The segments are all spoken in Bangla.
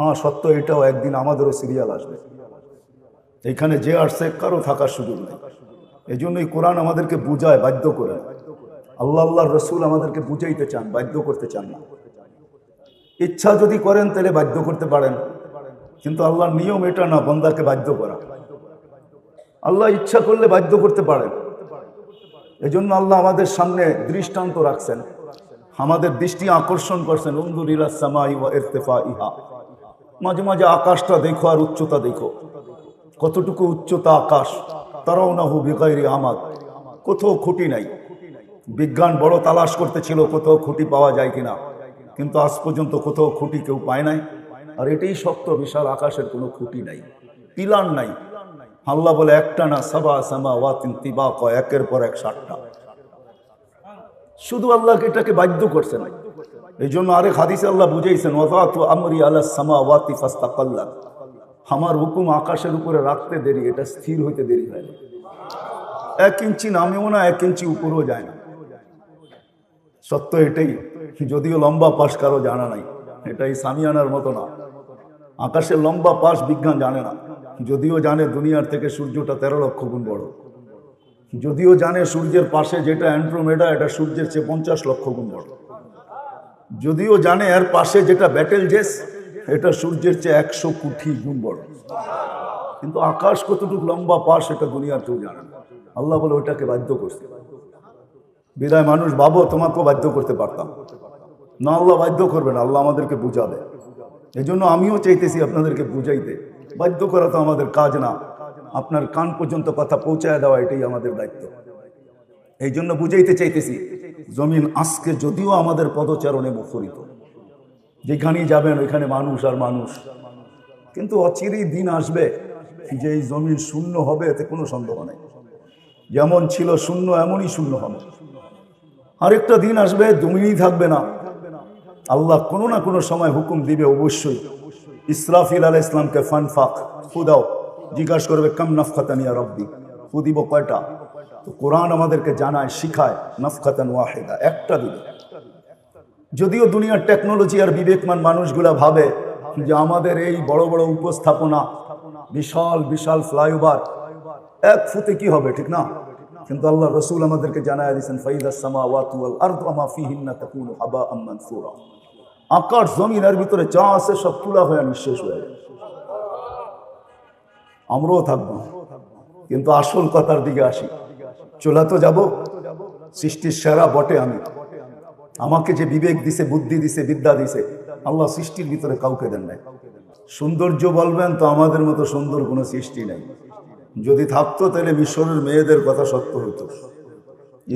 হ্যাঁ সত্য এটাও একদিন আমাদেরও সিরিয়াল আসবে। এখানে যে আসছে, কারও থাকার সুযোগ নেই। এই জন্যই কোরআন আমাদেরকে বুঝায়, বাধ্য করে। আল্লাহ আল্লাহ রসুল আমাদেরকে বুঝাইতে চান, বাধ্য করতে চান না। ইচ্ছা যদি করেন, তাহলে বাধ্য করতে পারেন। কিন্তু আল্লাহর নিয়ম এটা না, বন্দাকে বাধ্য করা। আল্লাহ ইচ্ছা করলে বাধ্য করতে পারেন। এজন্য আল্লাহ আমাদের সামনে দৃষ্টান্ত রাখছেন। আমাদের দৃষ্টি আকর্ষণ করছেন। উন্দুরিলা সামাই ওয়া ইরতেফা ইহা মাঝে মাঝে আকাশটা দেখো আর উচ্চতা দেখো। কতটুকু উচ্চতা আকাশ তারাও না হু বেকাইরি আমাদ। কোথাও খুঁটি নাই। বিজ্ঞান বড় তালাশ করতেছিল কোথাও খুঁটি পাওয়া যায় কিনা। কিন্তু আজ পর্যন্ত কোথাও খুঁটি কেউ পায় নাই। আর এটাই সত্য, বিশাল আকাশের কোনো খুঁটি নাই। পিলার নাই। আল্লাহ বলে, একটা না সাবা সামা ওয়াতিন তিবা ক একের পর এক ষাটটা শুধু আল্লাহকে এটাকে বাধ্য করছেন এই জন্য আরেক হাদিসে আল্লাহ বুঝাইছেন আমরি আল্লাহ সামা ফাস্তাকাল্লা। আমার হুকুম আকাশের উপরে রাখতে দেরি, এটা স্থির হইতে দেরি হয় না। এক ইঞ্চি নামেও না, এক ইঞ্চি উপরেও যায় না। সত্য এটাই, যদিও লম্বা পাশ কারও জানা নাই, এটাই সামিয়ানার মতো না। আকাশের লম্বা পাশ বিজ্ঞান জানে না, যদিও জানে দুনিয়ার থেকে সূর্যটা তেরো লক্ষ গুণ বড়। যদিও জানে সূর্যের পাশে যেটা অ্যান্ড্রোমেডা, এটা সূর্যের চেয়ে পঞ্চাশ লক্ষ গুণ বড়। যদিও জানে এর পাশে যেটা ব্যাটেল জেস এটা সূর্যের চেয়ে একশো কোটি গুণ বড় কিন্তু আকাশ কতটুকু লম্বা পাশ এটা দুনিয়ার কেউ জানে না। আল্লাহ বলে, ওইটাকে বাধ্য করছে। বিদায়, মানুষ ভাবো তোমাকেও বাধ্য করতে পারতাম। না, আল্লাহ বাধ্য করবেন আল্লাহ আমাদেরকে বুঝাবে। এই জন্য আমিও চাইতেছি আপনাদেরকে বুঝাইতে। বাধ্য করা তো আমাদের কাজ না। আপনার কান পর্যন্ত কথা পৌঁছায় দেওয়া, এটাই আমাদের দায়িত্ব। এই জন্য বুঝাইতে চাইতেছি, জমিন আজকে যদিও আমাদের পদচারণে মুখরিত, যেখানেই যাবেন ওইখানে মানুষ আর মানুষ। কিন্তু অচিরেই দিন আসবে যে এই জমিন শূন্য হবে, এতে কোনো সন্দেহ নেই। যেমন ছিল শূন্য, এমনই শূন্য হবে। আরেকটা দিন আসবে জমিনই থাকবে না। আল্লাহ কোনো না কোনো সময় হুকুম দিবে অবশ্যই। ইসরাফিল আল ইসলামকে ফান ফাক ফুদাও জিজ্ঞাসা করবে, কম নফখাতানিয়া রব্বি? ফু দিব কয়টা? তো কোরআন আমাদেরকে জানায়, শিখায়, নফখাতান ওয়াহেদা, একটা দিবে যদিও দুনিয়ার টেকনোলজি আর বিবেকমান মানুষগুলা ভাবে যে আমাদের এই বড় বড় উপস্থাপনা, বিশাল বিশাল ফ্লাইওভার, এক ফুতে কি হবে, ঠিক না? কিন্তু আল্লাহ রসুল আমাদেরকে জানায় দিয়েছেন, ফাইদা ওয়াতুয়াল আকাশ জমিনের ভিতরে যা আছে সব তুলা হয়ে নিঃশেষ হয়ে যাবে আমরাও থাকব। কিন্তু আসল কথার দিকে আসি। চলে তো যাব, সৃষ্টির সেরা বটে আমি। আমাকে যে বিবেক দিছে, বুদ্ধি দিছে, বিদ্যা দিছে, আল্লাহ সৃষ্টির ভিতরে কাউকে দেন নাই। সৌন্দর্য বলবেন তো আমাদের মতো সুন্দর কোনো সৃষ্টি নাই। যদি থাকতো তাহলে মিশরের মেয়েদের কথা সত্য হতো।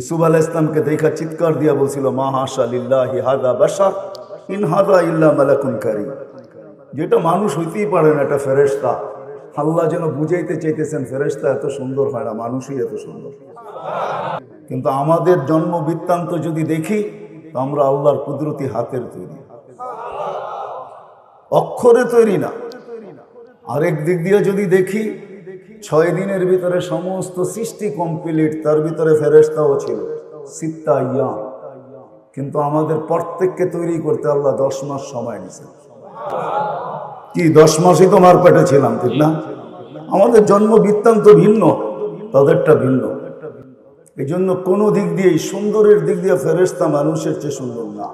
ইসুফ আলাহ ইসলামকে দেখা চিৎকার দিয়া বলছিল, মা হাসা লিল্লাহি হাদা বাসা ইন হাদা ইল্লা মালাকুন কারি যেটা মানুষ হইতেই পারে না, এটা ফেরেস্তা আল্লাহ যেন বুঝাইতে চাইতেছেন ফেরেস্তা এত সুন্দর হয় না, মানুষই এত সুন্দর। কিন্তু আমাদের জন্ম বৃত্তান্ত যদি দেখি, তো আমরা আল্লাহর কুদরতি হাতের তৈরি। অক্ষরে তৈরি না। আরেক দিক দিয়ে যদি দেখি, ছয় দিনের ভিতরে সমস্ত সৃষ্টি কমপ্লিট তার ভিতরে ফেরেস্তাও ছিল। সিত্তা ইয়া কিন্তু আমাদের প্রত্যেককে তৈরি করতে আল্লাহ দশ মাস সময় নিছে কি, দশ মাসই তোমার পেটে ছিলাম, ঠিক না? আমাদের জন্ম বৃত্তান্ত ভিন্ন, তাদেরটা ভিন্ন। এই জন্য কোনো দিক দিয়ে সুন্দরের দিক দিয়ে ফেরেস্তা মানুষের চেয়ে সুন্দর না।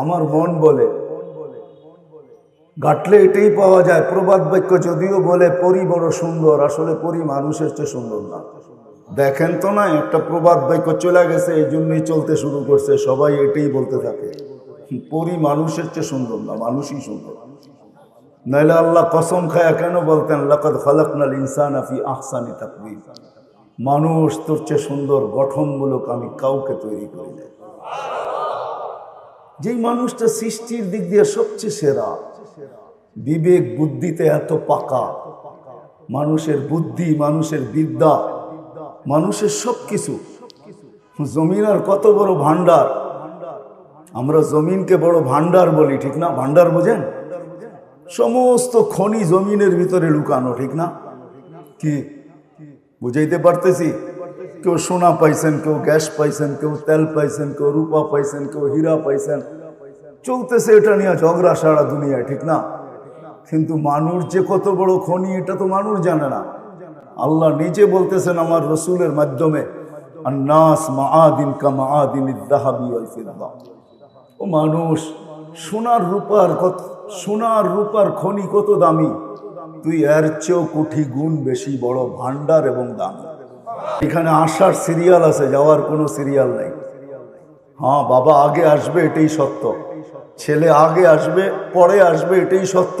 আমার মন বলে, গাটলে এটাই পাওয়া যায়, প্রবাদ বাক্য যদিও বলে, পরি বড় সুন্দর, আসলে পরি মানুষের চেয়ে সুন্দর না। দেখেন তো না, একটা প্রবাদ বাক্য চলে গেছে এই জন্যই চলতে শুরু করছে, সবাই এটাই বলতে থাকে। পরি মানুষের চেয়ে সুন্দর না, মানুষই সুন্দর। নাইলে আল্লাহ কসম খায়া কেন বলতেন, লাকাদ খালাকনাল ইনসান আফি আহসানি তাকবীর। মানুষ তোর চেয়ে সুন্দর, গঠনমূলক আমি কাউকে তৈরি করি নাই। যেই মানুষটা সৃষ্টির দিক দিয়ে সবচেয়ে সেরা, বিবেক বুদ্ধিতে এত পাকা, মানুষের বুদ্ধি, মানুষের বিদ্যা, মানুষের সব কিছু জমিন আর কত বড় ভান্ডার আমরা জমিনকে বড় ভান্ডার বলি, ঠিক না? ভান্ডার বোঝেন? সমস্ত খনি জমিনের ভিতরে লুকানো, ঠিক না? কি? বুঝাইতে পারতেছি? কেউ সোনা পাইছেন, কেউ গ্যাস পাইছেন, কেউ তেল পাইছেন, কেউ রূপা পাইছেন, কেউ হীরা পাইছেন। চলতেছে এটা নিয়ে ঝগড়া সারা দুনিয়ায়, ঠিক না? কিন্তু মানুষ যে কত বড় খনি, এটা তো মানুষ জানে না। আল্লাহ নিজে বলতেছেন আমার রসুলের মাধ্যমে মানুষ, সোনার রূপার কত সোনার রূপার খনি কত দামি? তুই এর চেয়েও কোটি গুণ বেশি বড় ভান্ডার এবং দামি। এখানে আসার সিরিয়াল আছে, যাওয়ার কোনো সিরিয়াল নেই। হ্যাঁ বাবা আগে আসবে, এটাই সত্য। ছেলে আগে আসবে, পরে আসবে, এটাই সত্য।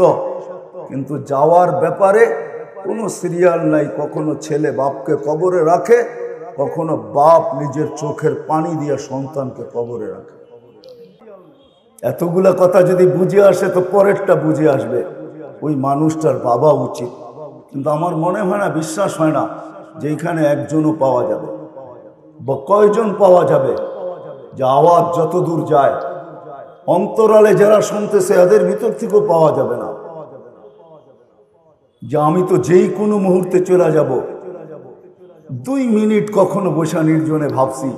কিন্তু যাওয়ার ব্যাপারে কোনো সিরিয়াল নাই, কখনো ছেলে বাপকে কবরে রাখে, কখনো বাপ নিজের চোখের পানি দিয়ে সন্তানকে কবরে রাখে। এতগুলা কথা যদি বুঝে আসে তো পরেরটা বুঝে আসবে। ওই মানুষটার বাবা উচিত। কিন্তু আমার মনে হয় না, বিশ্বাস হয় না যে এখানে একজনও পাওয়া যাবে। বা কয়জন পাওয়া যাবে? যে আওয়াজ যত দূর যায়, অন্তরালে যারা শুনতেছে এদের ভিতর থেকেও পাওয়া যাবে না। যে আমি তো যেই কোনো মুহূর্তে চলে যাব, দুই মিনিট কখনো বসা নির্জনে ভাবছি।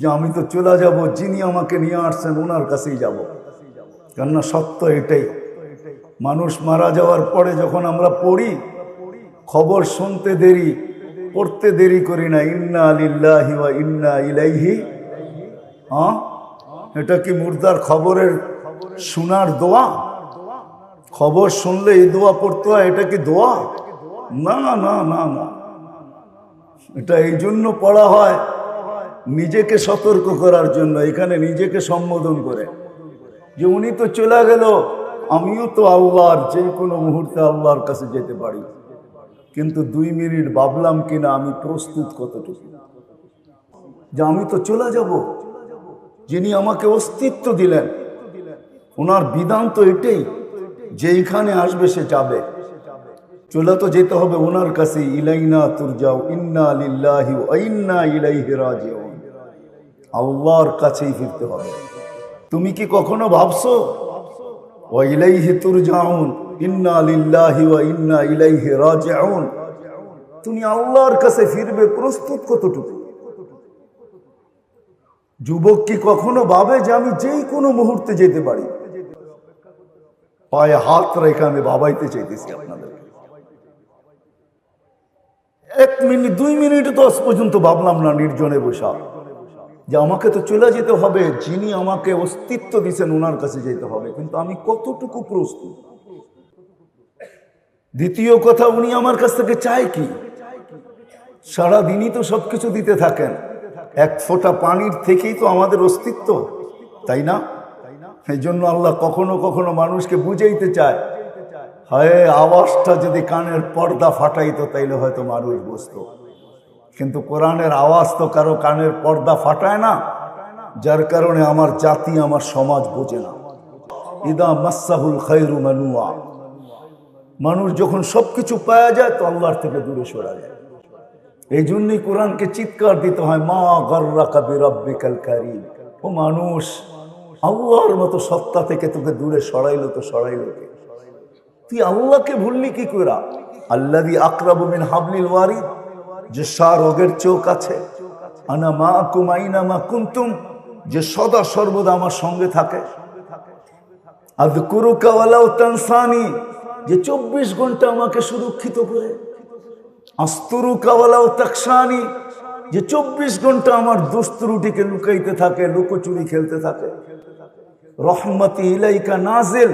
যে আমি তো চলে যাব, যিনি আমাকে নিয়ে আসছেন, ওনার কাছেই যাব। কেননা সত্য এটাই। মানুষ মারা যাওয়ার পরে যখন আমরা পড়ি, খবর শুনতে দেরি, পড়তে দেরি করি না, ইন্না আলিল্লাহি বা ইন্না ইলাইহি হ্যাঁ এটা কি মুর্দার খবরের শোনার দোয়া? খবর শুনলে এই দোয়া পড়তে হয়, এটা কি দোয়া? না না না না। এটা এই জন্য পড়া হয় নিজেকে সতর্ক করার জন্য এখানে নিজেকে সম্বোধন করে। যে উনি তো চলে গেল, আমিও তো আল্লাহর যে কোনো মুহূর্তে আল্লাহর কাছে যেতে পারি। কিন্তু দুই মিনিট ভাবলাম কিনা আমি প্রস্তুত কতটুকু? যে আমি তো চলে যাব, যিনি আমাকে অস্তিত্ব দিলেন। ওনার বিধান তো এটাই, যে এইখানে আসবে সে যাবে। চলে তো যেতে হবে ওনার কাছে ইলাইনা তুর যাও ইন্না লিল্লাহি ইন্না ইলাইহি রাজিউন। আল্লাহর কাছেই ফিরতে হবে। তুমি কি কখনো ভাবছ তুমি আল্লাহর কাছে ফিরবে প্রস্তুত কতটুকু? যুবক কি কখনো ভাবে যে আমি যেই কোনো মুহূর্তে যেতে পারি? পায়ে হাত রেখে আমি বাবাইতে চাইতেছি আপনাদের। এক মিনিট, দুই মিনিট আজ পর্যন্ত ভাবলাম না, নির্জনে বসা। যে আমাকে তো চলে যেতে হবে, যিনি আমাকে অস্তিত্ব দিয়েছেন ওনার কাছে যেতে হবে। কিন্তু আমি কতটুকু প্রস্তুত? দ্বিতীয় কথা, উনি আমার কাছ থেকে চায় কি? সারা দিনই তো সবকিছু দিতে থাকেন। এক ফোঁটা পানির থেকেই তো আমাদের অস্তিত্ব, তাই না? এই জন্য আল্লাহ কখনো কখনো মানুষকে বুঝাইতে চায়, হয়, আওয়াজটা যদি কানের পর্দা ফাটাইতো, তাইলে হয়তো মানুষ বুঝতো। কিন্তু কোরআনের আওয়াজ তো কারও কানের পর্দা ফাটায় না। যার কারণে আমার জাতি, আমার সমাজ বোঝে না। ইদা মাসাহুল খৈরু মানুয়া। মানুষ যখন সবকিছু পাওয়া যায়, তো আল্লাহর থেকে দূরে সরা যায়। এই জন্যই কোরআনকে চিৎকার দিতে হয়, মা গর্রা কাবি রব্বিকাল কারিম। ও মানুষ, আল্লাহর মতো সত্তা থেকে তোকে দূরে সরাইলো তো সরাইলো কে? তুই আল্লাহকে ভুললি কি করা আল্লাহ আকরাবু মিন হাবলিল ওয়ারিদ। যে রোগের চোখ আছে। আনা মা কুমাইনা মা কুন্তুম, যে সদা সর্বদা আমার সঙ্গে থাকে। আদ কুরুকাওয়ালাও তানসানি, যে চব্বিশ ঘণ্টা আমাকে সুরক্ষিত করে। আস্তরু কাওয়ালাও তাকসানি যে চব্বিশ ঘণ্টা আমার দুস্তুরুটিকে লুকাইতে থাকে, লুকোচুরি খেলতে থাকে। রহমতি ইলাইকা নাজেল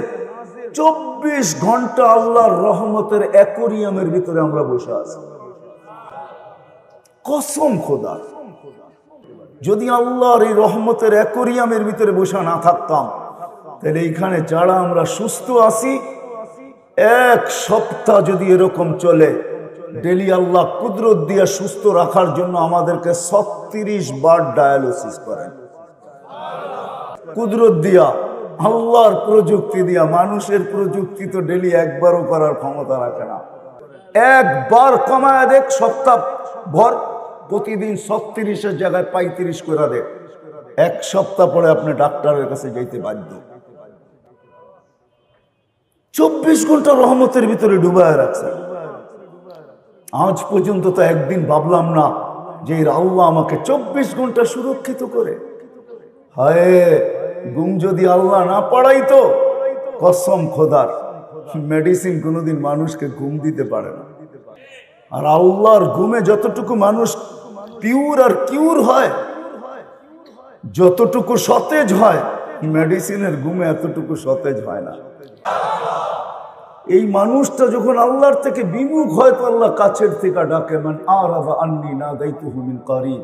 চব্বিশ ঘণ্টা আল্লাহর রহমতের অ্যাকোরিয়ামের ভিতরে আমরা বসে আছি। কসম খোদা। যদি আল্লাহর এই রহমতের অ্যাকোরিয়ামের ভিতরে বসে না থাকতাম, তাহলে এইখানে যারা আমরা সুস্থ আছি, এক সপ্তাহ যদি এরকম চলে, ডেলি আল্লাহ কুদরত দিয়ে সুস্থ রাখার জন্য আমাদেরকে ছত্রিশ বার ডায়ালিসিস করেন। কুদরত দিয়া, আল্লাহর প্রযুক্তি দিয়া, মানুষের প্রযুক্তি তো ডেলি একবারও করার ক্ষমতা রাখে না। একবার কমায় দেখ, সপ্তাহ ভর প্রতিদিন ছত্রিশের জায়গায় পঁয়ত্রিশ করে দেখ এক সপ্তাহ পরে আপনি ডাক্তারের কাছে যাইতে বাধ্য। চব্বিশ ঘণ্টা রহমতের ভিতরে ডুবায় রাখছে। আজ পর্যন্ত তো একদিন ভাবলাম না যে আল্লাহ আমাকে চব্বিশ ঘণ্টা সুরক্ষিত করে। হায় গুম যদি আল্লাহ না পড়াইতো, কসম খোদার, মেডিসিন কোনোদিন মানুষকে ঘুম দিতে পারে না। আর আল্লাহর ঘুমে যতটুকু মানুষ পিওর আর কিউর হয়, যতটুকু সতেজ হয় মেডিসিনের ঘুমে এতটুকু সতেজ হয় না। এই মানুষটা যখন আল্লাহর থেকে বিমুখ হয়, তো আল্লাহ কাছের থেকে ডাকে মানে আর আন্নি না দায়িত্ব হুমিন করি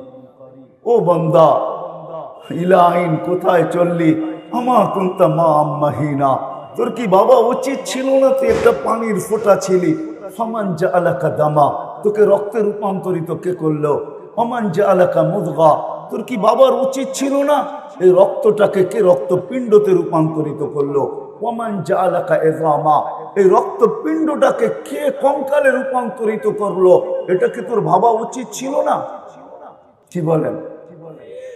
ও বন্দা ইলাইন কোথায় চললি? আমা কুন্তা মা আম্মাহিনা। তোর কি বাবা উচিত ছিল না তুই একটা পানির ফোঁটা ছিলি? ফমান যা আলাকা দামা, তোকে রক্তে রূপান্তরিত কে করল? ফমান যা আলাকা মুদগা, তোর কি বাবার উচিত ছিল না? এই রক্তটাকে কে রক্তপিণ্ডতে রূপান্তরিত করল? ওমান যা আলাকা এজামা, এই রক্তপিণ্ডটাকে কে কঙ্কালে রূপান্তরিত করল? এটা কি তোর ভাবা উচিত ছিল না? কি বলেন?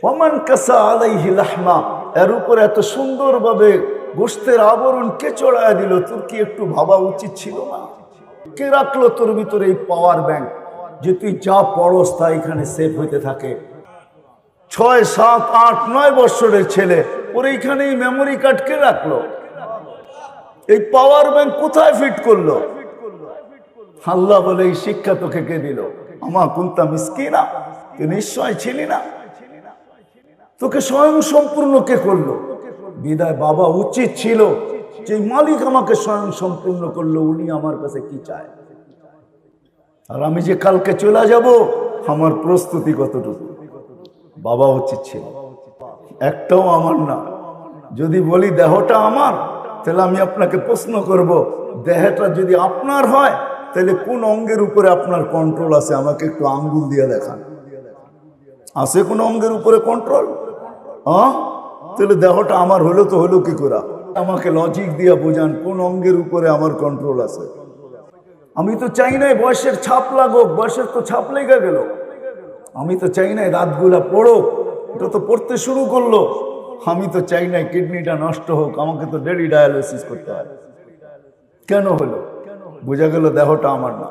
ওমান কাসা আলাইহি লাহমা, এর উপরে এত সুন্দরভাবে গোস্তের আবরণ কে চড়ায় দিল? তোর কি একটু ভাবা উচিত ছিল না? কে রাখল তোর ভিতরে এই পাওয়ার ব্যাংক যে তুই যা পড়স তা এখানে সেভ হইতে থাকে। ছয়, সাত, আট, নয় বছরের ছেলে, ওর এইখানে এই মেমোরি কার্ড কে রাখল? এই পাওয়ার ব্যাংক কোথায় ফিট করল? আল্লাহ বলে, এই শিক্ষা তোকে কে দিল? আমার কুন্তা মিসকিনা? তুই নিশ্চয় ছিলি না? তোকে স্বয়ং সম্পূর্ণ কে করল? বিদায় বাবা উচিত ছিল। যে মালিক আমাকে স্বয়ং সম্পূর্ণ করল, উনি আমার কাছে কি চায়? আর আমি যে কালকে চলে যাব, আমার প্রস্তুতি কতটুকু? বাবা উচিত ছিল। একটাও আমার না। যদি বলি দেহটা আমার, তাহলে আমি আপনাকে প্রশ্ন করব, দেহটা যদি আপনার হয়, তাহলে কোন অঙ্গের উপরে আপনার কন্ট্রোল আছে? আমাকে একটু আঙ্গুল দিয়ে দেখান। আছে কোন অঙ্গের উপরে কন্ট্রোল হ্যাঁ তাহলে দেহটা আমার হলো তো হলো কি করে? আমাকে লজিক দিয়ে বোঝান, কোন অঙ্গের উপরে আমার কন্ট্রোল আছে। আমি তো চাই নাই বয়সের ছাপ লাগুক, বয়সের তো ছাপ লেগে গেল। আমি তো চাই নাই রাতগুলা পড়ুক, এটা তো পড়তে শুরু করল। আমি তো চাই নাই কিডনিটা নষ্ট হোক, আমাকে তো ডেলি ডায়ালিসিস করতে হয়। কেন হলো? বোঝা গেল দেহটা আমার না।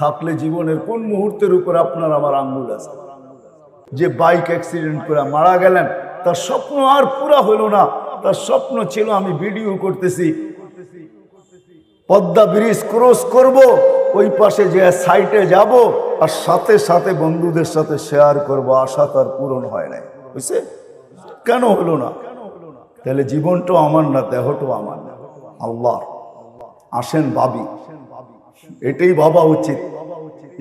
থাকলে জীবনের কোন মুহূর্তের উপর আপনার আমার আঙ্গুল আছে? যে বাইক অ্যাক্সিডেন্ট করে মারা গেলেন তার স্বপ্ন আর পুরা হলো না। তার স্বপ্ন ছিল আমি ভিডিও করতেছি। পদ্মা ব্রিজ ক্রস করব, ওই পাশে যে সাইটে যাব, আর সাথে সাথে বন্ধুদের সাথে শেয়ার করব, আশা তার পূরণ হয় নাই। বুঝছে? কেন হলো না? তাহলে জীবনটাও আমার না দেহটাও আমার না। আল্লাহ। আসেন ভাবি। এটাই ভাবা উচিত।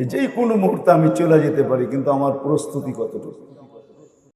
যে কোনো মুহূর্তে আমি চলে যেতে পারি, কিন্তু আমার প্রস্তুতি কতটুকু?